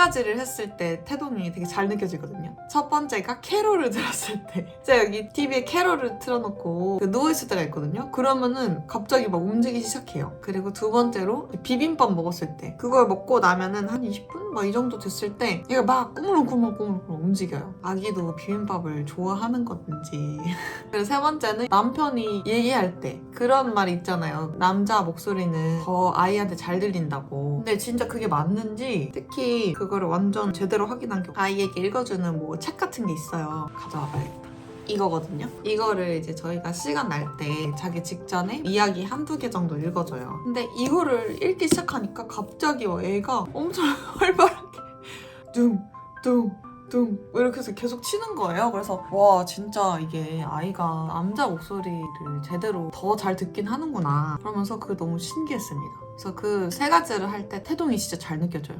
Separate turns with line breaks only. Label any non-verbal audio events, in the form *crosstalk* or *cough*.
가지를 했을 때 태동이 되게 잘 느껴지거든요. 첫 번째가 캐롤을 들었을 때. *laughs* 제가 여기 TV에 캐롤을 틀어놓고 그 누워있을 때가 있거든요. 그러면은 갑자기 막 움직이기 시작해요. 그리고 두 번째로 비빔밥 먹었을 때. 그걸 먹고 나면은 한 20분? 막 이 정도 됐을 때 얘가 막 꾸물꾸물꾸물 움직여요. 아기도 비빔밥을 좋아하는 건지. *laughs* 그리고 세 번째는 남편이 얘기할 때 그런 말 있잖아요. 남자 목소리는 더 아이한테 잘 들린다고. 근데 진짜 그게 맞는지 특히 그거를 완전 제대로 확인한 게 아이에게 읽어주는 뭐 책 같은 게 있어요. 가져와 봐야겠다. 이거거든요. 이거를 이제 저희가 시간 날 때 자기 직전에 이야기 한두 개 정도 읽어줘요. 근데 이거를 읽기 시작하니까 갑자기 애가 엄청 *laughs* 활발하게 둥, 둥, 둥 이렇게 해서 계속 치는 거예요. 그래서 와 진짜 이게 아이가 남자 목소리를 제대로 더 잘 듣긴 하는구나. 그러면서 그게 너무 신기했습니다. 그래서 그 세 가지를 할 때 태동이 진짜 잘 느껴져요.